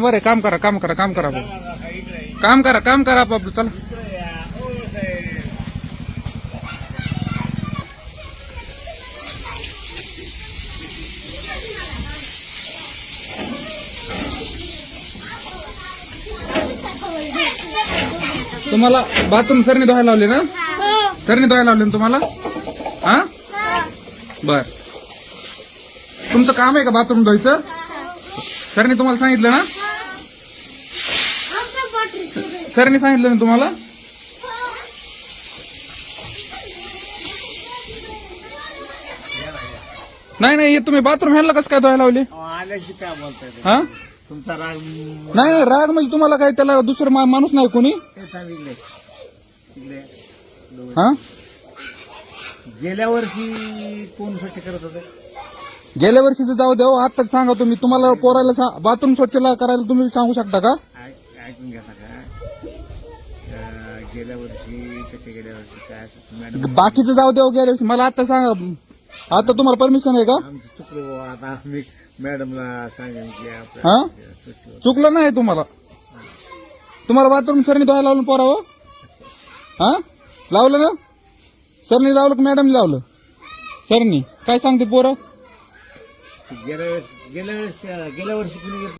बरं काम करा काम करा काम करा भाऊ. काम करा काम करा आपलं चला. तुम्हाला बाथरूम सरने धुवायला लावले ना? सरने धुवायला लावले ना तुम्हाला? हा? बर. तुमचं काम आहे का बाथरूम धुवायचं? सरने तुम्हाला सांगितलं ना? सरने सांगितलं ना तुम्हाला? नाही नाही हे तुम्ही बाथरूम ह्याला कसं काय धुवायला लावले? आल्याशी काय बोलताय ते? हा? तुमचा राग नाही नाही राग म्हणजे तुम्हाला काय त्याला दुसरं मा- माणूस नाही कोणी? ते इकडे. हा? गेल्या वर्षी कोण स्वच्छ करत होते? गेल्या वर्षीचं जाऊ द्या हो, आताच सांगा तुम्ही. तुम्हाला पोराला सा- बाथरूम स्वच्छ ला- करायला तुम्ही सांगू शकता का? ऐकून घेता का गेल्या वर्षी कसे गेल्या वर्षी काय मॅडम बाकीचं जाऊ द्या हो गेल्या वर्षी. मला आता सांगा आता तुम्हाला परमिशन आहे का? आमचं चुकलो. आता आम्ही मॅडमला सांगेन की हा? स्वच्छ चुकलं नाही तुम्हाला? तुम्हाला बाथरूम सरनी धुवायला लावलं पोरावं हा? लावलं ना? सरनी लावलं का मॅडमनी लावलं? सरनी काय सांगते पोरं? गेल्या वेळेस गेल्या वेळेस गेल्या वर्षी कुणी